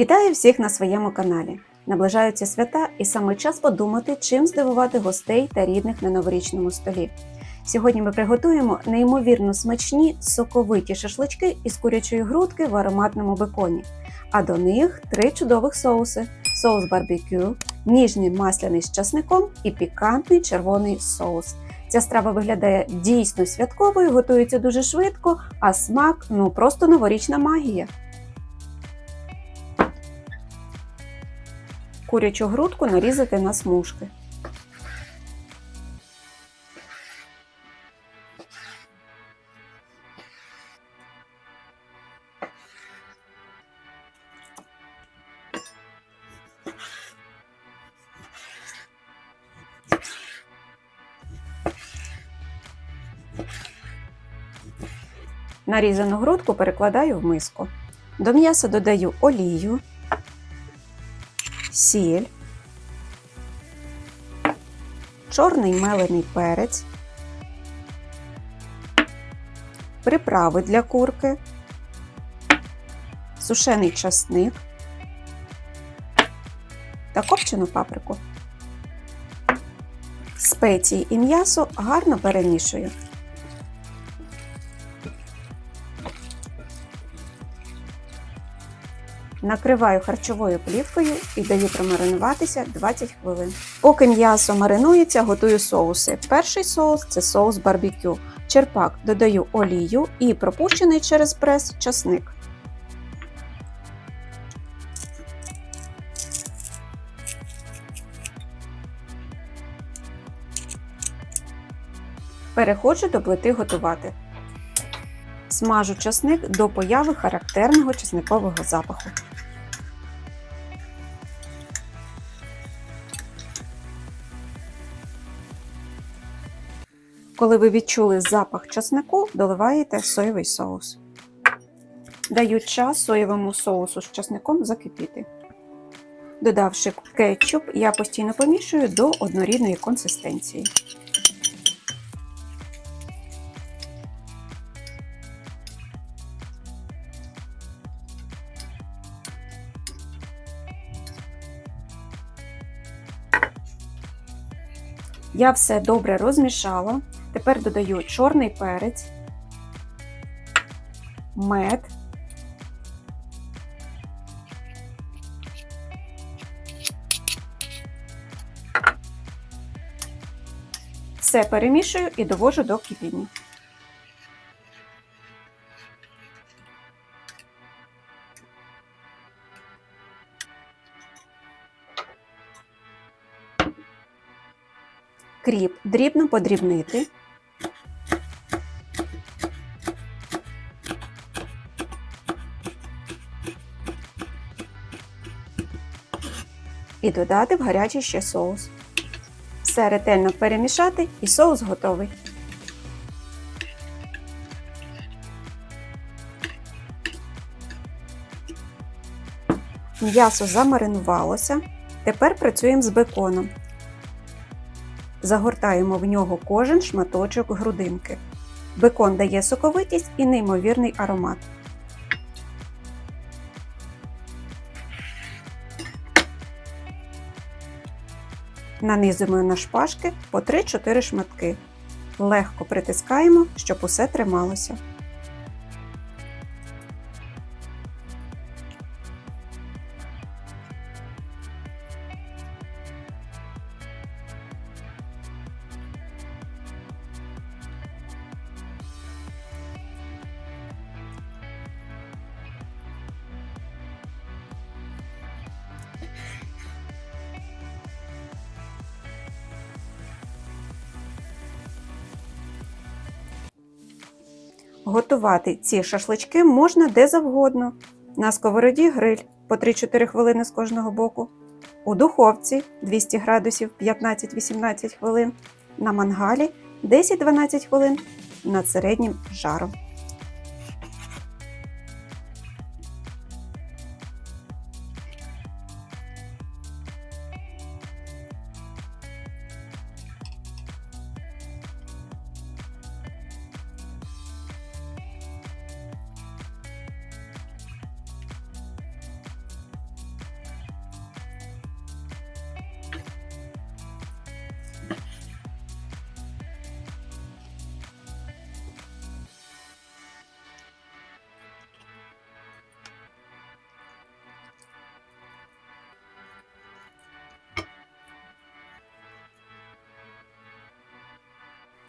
Вітаю всіх на своєму каналі. Наближаються свята і саме час подумати, чим здивувати гостей та рідних на новорічному столі. Сьогодні ми приготуємо неймовірно смачні соковиті шашлички із курячої грудки в ароматному беконі. А до них три чудових соуси: соус барбекю, ніжний масляний з часником і пікантний червоний соус. Ця страва виглядає дійсно святковою, готується дуже швидко, а смак ну просто новорічна магія. Курячу грудку нарізати на смужки. Нарізану грудку перекладаю в миску. До м'яса додаю олію, сіль, чорний мелений перець, приправи для курки, сушений часник та копчену паприку. Спеції і м'ясо гарно перемішую. Накриваю харчовою плівкою і даю промаринуватися 20 хвилин. Поки м'ясо маринується, готую соуси. Перший соус це соус барбекю. Черпак додаю олію і пропущений через прес часник. Переходжу до плити готувати. Смажу часник до появи характерного часникового запаху. Коли ви відчули запах часнику, доливаєте соєвий соус. Даю час соєвому соусу з часником закипіти. Додавши кетчуп, я постійно помішую до однорідної консистенції. Я все добре розмішала. Тепер додаю чорний перець, мед, все перемішую і довожу до кипіння. Кріп дрібно подрібнити. І додати в гарячий ще соус. Все ретельно перемішати і соус готовий. М'ясо замаринувалося. Тепер працюємо з беконом. Загортаємо в нього кожен шматочок грудинки. Бекон дає соковитість і неймовірний аромат. Нанизуємо на шпажки по 3-4 шматки. Легко притискаємо, щоб усе трималося. Готувати ці шашлички можна де завгодно. На сковороді гриль по 3-4 хвилини з кожного боку. У духовці 200 градусів 15-18 хвилин. На мангалі 10-12 хвилин над середнім жаром.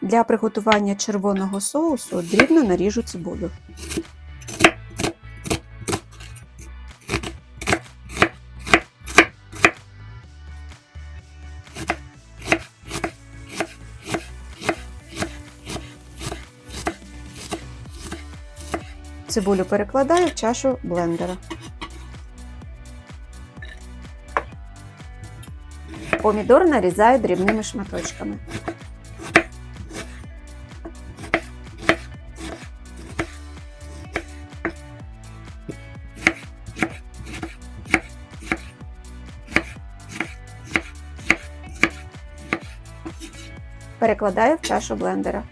Для приготування червоного соусу дрібно наріжу цибулю. Цибулю перекладаю в чашу блендера. Помідор нарізаю дрібними шматочками. Перекладаю в чашу блендера.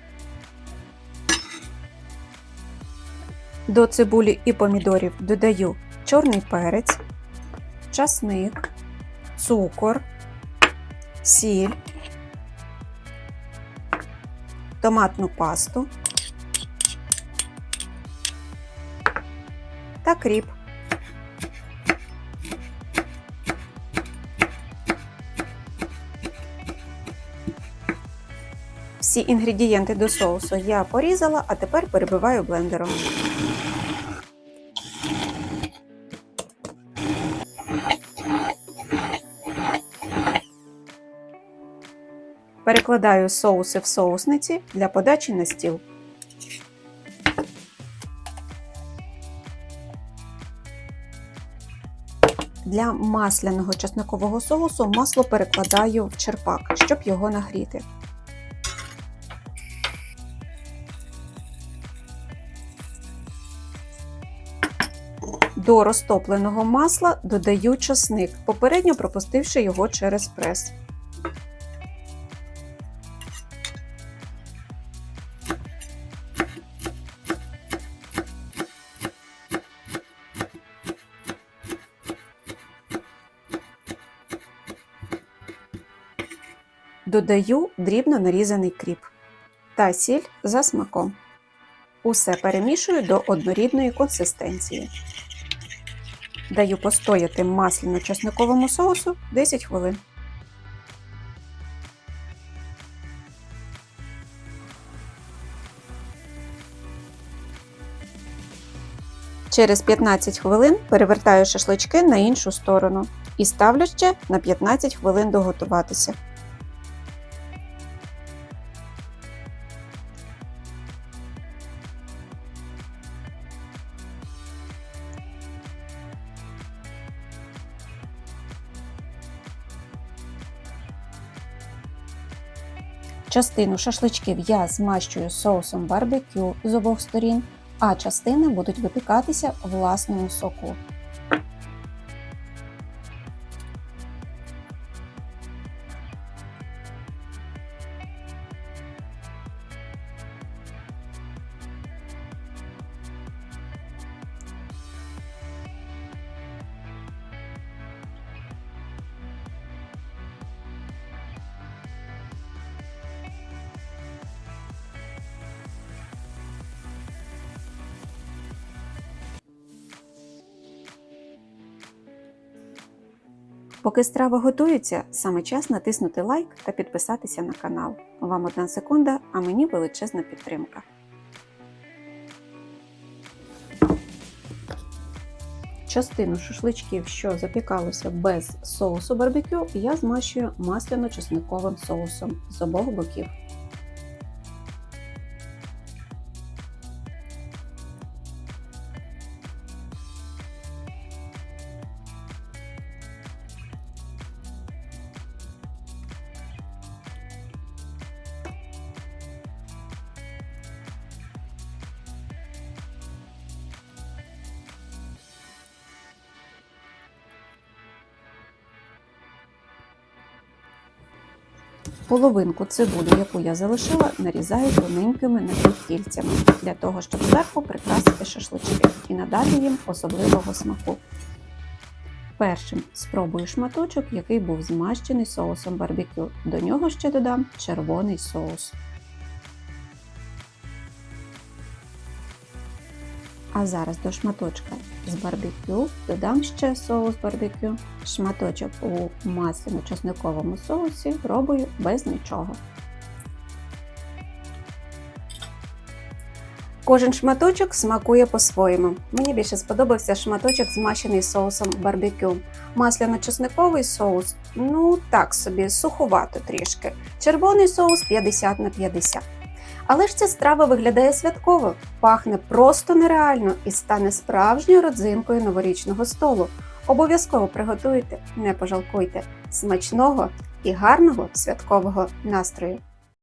До цибулі і помідорів додаю чорний перець, часник, цукор, сіль, томатну пасту та кріп. Всі інгредієнти до соусу я порізала, а тепер перебиваю блендером. Перекладаю соуси в соусниці для подачі на стіл. Для масляного чеснокового соусу масло перекладаю в черпак, щоб його нагріти. До розтопленого масла додаю часник, попередньо пропустивши його через прес. Додаю дрібно нарізаний кріп та сіль за смаком. Усе перемішую до однорідної консистенції. Даю постояти масляно-чесниковому соусу 10 хвилин. Через 15 хвилин перевертаю шашлички на іншу сторону і ставлю ще на 15 хвилин доготуватися. Частину шашличків я змащую соусом барбекю з обох сторін, а частини будуть випікатися власному соку. Поки страва готується, саме час натиснути лайк та підписатися на канал. Вам одна секунда, а мені величезна підтримка. Частину шашличків, що запікалося без соусу барбекю, я змащую масляно-чесниковим соусом з обох боків. Половинку цибулі, яку я залишила, нарізаю тоненькими напівкільцями для того, щоб зверху прикрасити шашлички і надати їм особливого смаку. Першим спробую шматочок, який був змащений соусом барбекю. До нього ще додам червоний соус. А зараз до шматочка з барбекю додам ще соус барбекю. Шматочок у масляно-чесниковому соусі пробую без нічого. Кожен шматочок смакує по-своєму. Мені більше сподобався шматочок змащений соусом барбекю. Масляно-чесниковий соус, ну так собі, суховато трішки. Червоний соус 50 на 50. Але ж ця страва виглядає святково, пахне просто нереально і стане справжньою родзинкою новорічного столу. Обов'язково приготуйте, не пожалкуйте. Смачного і гарного святкового настрою!